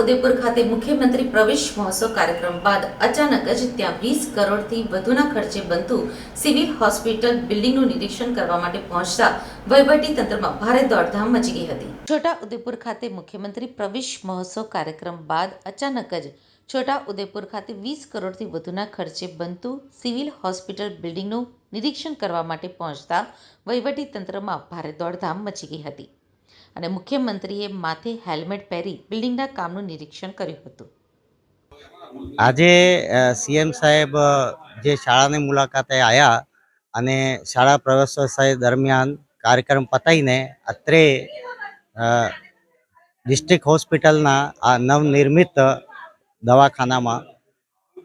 ઉદેપુર ખાતે મુખ્યમંત્રી પ્રવેશ મહોત્સવ કાર્યક્રમ બાદ અચાનક જ ત્યાં વીસ કરોડથી વધુના ખર્ચે બનતું સિવિલ હોસ્પિટલ બિલ્ડિંગનું નિરીક્ષણ કરવા માટે પહોંચતા વહીવટી તંત્રમાં ભારે દોડધામ મચી ગઈ હતી. છોટા ઉદેપુર ખાતે મુખ્યમંત્રી પ્રવેશ મહોત્સવ કાર્યક્રમ બાદ અચાનક જ છોટા ઉદેપુર ખાતે વીસ કરોડથી વધુના ખર્ચે બનતું સિવિલ હોસ્પિટલ બિલ્ડિંગનું નિરીક્ષણ કરવા માટે પહોંચતા વહીવટી તંત્રમાં ભારે દોડધામ મચી ગઈ હતી. અને મુખ્યમંત્રીએ માથે હેલ્મેટ પહેરી બિલ્ડિંગના કામનું નિરીક્ષણ કર્યું હતું. આજે સીએમ સાહેબ જે શાળાની મુલાકાતે આવ્યા અને શાળા પ્રવેશોત્સવ દરમિયાન કાર્યક્રમ પતાવીને અત્રે ડિસ્ટ્રિક્ટ હોસ્પિટલના આ નવનિર્મિત દવાખાનામાં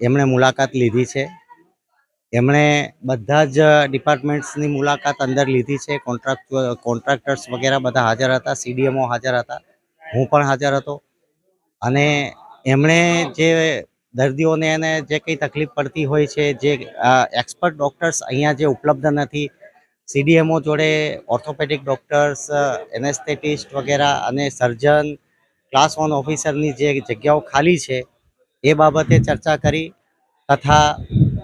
એમણે મુલાકાત લીધી છે. એમણે બધા જ ડિપાર્ટમેન્ટ્સની મુલાકાત અંદર લીધી છે. કોન્ટ્રાક્ટ કોન્ટ્રાક્ટર્સ વગેરે બધા હાજર હતા. સીડીએમઓ હાજર હતા. હું પણ હાજર હતો. અને એમણે જે દર્દીઓને એને જે કંઈ તકલીફ પડતી હોય છે, જે એક્સપર્ટ ડૉક્ટર્સ અહીંયા જે ઉપલબ્ધ નથી સીડીએમઓ જોડે ઓર્થોપેડિક ડૉક્ટર્સ એનેસ્થેટિસ્ટ વગેરે અને સર્જન ક્લાસ વન ઓફિસરની જે જગ્યાઓ ખાલી છે, એ બાબતે ચર્ચા કરી તથા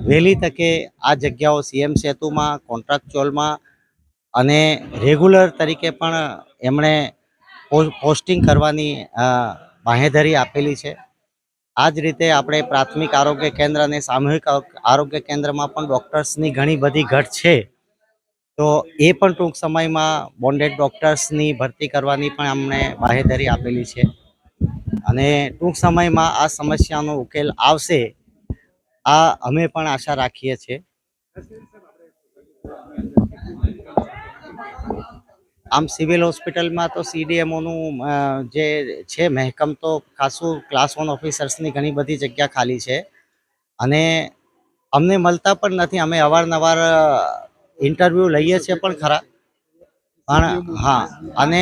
વહેલી તકે આ જગ્યાઓ સીએમ સેતુમાં કોન્ટ્રાક્ચ્યુઅલમાં અને રેગ્યુલર તરીકે પણ એમણે પોસ્ટિંગ કરવાની બાંહેધરી આપેલી છે. આ જ રીતે આપણે પ્રાથમિક આરોગ્ય કેન્દ્ર અને સામૂહિક આરોગ્ય કેન્દ્રમાં પણ ડૉક્ટર્સની ઘણી બધી ઘટ છે. તો એ પણ ટૂંક સમયમાં બોન્ડેડ ડૉક્ટર્સની ભરતી કરવાની પણ અમને બાંહેધરી આપેલી છે. અને ટૂંક સમયમાં આ સમસ્યાનો ઉકેલ આવશે આ અમે પણ આશા રાખીએ છીએ. આમ સિવિલ હોસ્પિટલમાં તો સીડીએમઓનું જે છે મહેકમ તો ખાસું ક્લાસ વન ઓફિસર્સની ઘણી બધી જગ્યા ખાલી છે. અને અમને મળતા પણ નથી. અમે અવારનવાર ઇન્ટરવ્યૂ લઈએ છીએ પણ ખરા. પણ હા, અને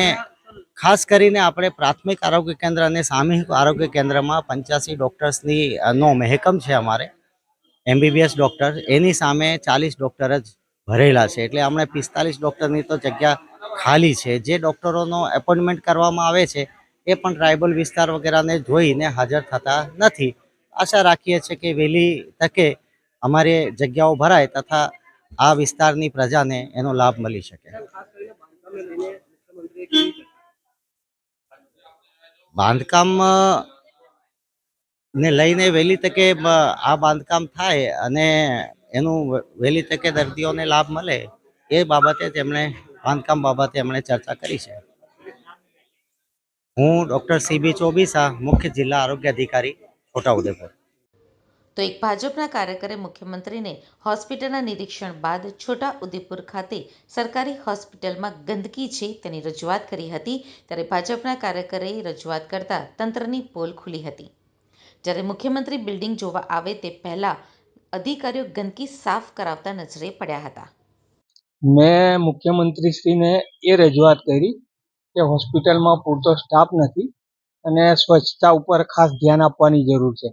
ખાસ કરીને આપણે પ્રાથમિક આરોગ્ય કેન્દ્ર અને સામૂહિક આરોગ્ય કેન્દ્રમાં પંચ્યાસી ડૉક્ટર્સની નો મહેકમ છે અમારે. એમબીબીએસ ડૉક્ટર, એની સામે ચાલીસ ડૉક્ટર જ ભરેલા છે. એટલે હમણાં પિસ્તાલીસ ડૉક્ટરની તો જગ્યા ખાલી છે. જે ડૉક્ટરોનો એપોઇન્ટમેન્ટ કરવામાં આવે છે, એ પણ ટ્રાઇબલ વિસ્તાર વગેરેને જોઈને હાજર થતા નથી. આશા રાખીએ છીએ કે વહેલી તકે અમારી જગ્યાઓ ભરાય તથા આ વિસ્તારની પ્રજાને એનો લાભ મળી શકે. બાંધકામ ને લઈને વહેલી તકે આ બાંધકામ થાય અને એનું વહેલી તકે દર્દીઓને લાભ મળે એ બાબતે તેમણે, બાંધકામ બાબતે એમણે ચર્ચા કરી છે. હું ડૉક્ટર સીબી ચોબીસા, મુખ્ય જિલ્લા આરોગ્ય અધિકારી, છોટાઉદેપુર. તો એક ભાજપના કાર્યકરે મુખ્યમંત્રીને હોસ્પિટલના નિરીક્ષણ બાદ છોટા ઉદેપુર ખાતે સરકારી હોસ્પિટલમાં ગંદકી છે તેની રજૂઆત કરી હતી. ત્યારે ભાજપના કાર્યકરે રજૂઆત કરતા તંત્રની પોલ ખુલી હતી. જ્યારે મુખ્યમંત્રી બિલ્ડિંગ જોવા આવે તે પહેલા અધિકારીઓ ગંદકી સાફ કરાવતા નજરે પડ્યા હતા. મેં મુખ્યમંત્રીશ્રીને એ રજૂઆત કરી કે હોસ્પિટલમાં પૂરતો સ્ટાફ નથી અને સ્વચ્છતા ઉપર ખાસ ધ્યાન આપવાની જરૂર છે.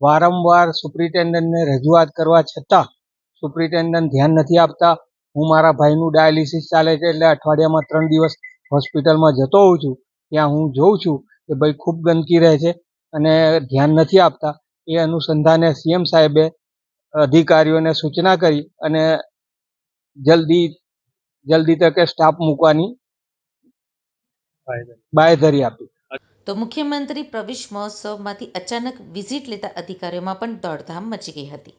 વારંવાર સુપ્રિન્ટેન્ડન્ટને રજૂઆત કરવા છતાં સુપ્રિન્ટેન્ડન્ટ ધ્યાન નથી આપતા. હું મારા ભાઈનું ડાયાલિસિસ ચાલે છે એટલે અઠવાડિયામાં ત્રણ દિવસ હોસ્પિટલમાં જતો હોઉં છું. ત્યાં હું જોઉં છું કે ભાઈ ખૂબ ગંદકી રહે છે. અને ધ્યાન નથી આપતા એ અનુસંધાને સીએમ સાહેબે અધિકારીઓને સૂચના કરી અને જલ્દી જલ્દી તકે સ્ટાફ મૂકવાની બાંયધરી. આપી. તો મુખ્યમંત્રી પ્રવેશ મહોત્સવમાંથી અચાનક વિઝિટ લેતા અધિકારીઓમાં પણ દોડધામ મચી ગઈ હતી.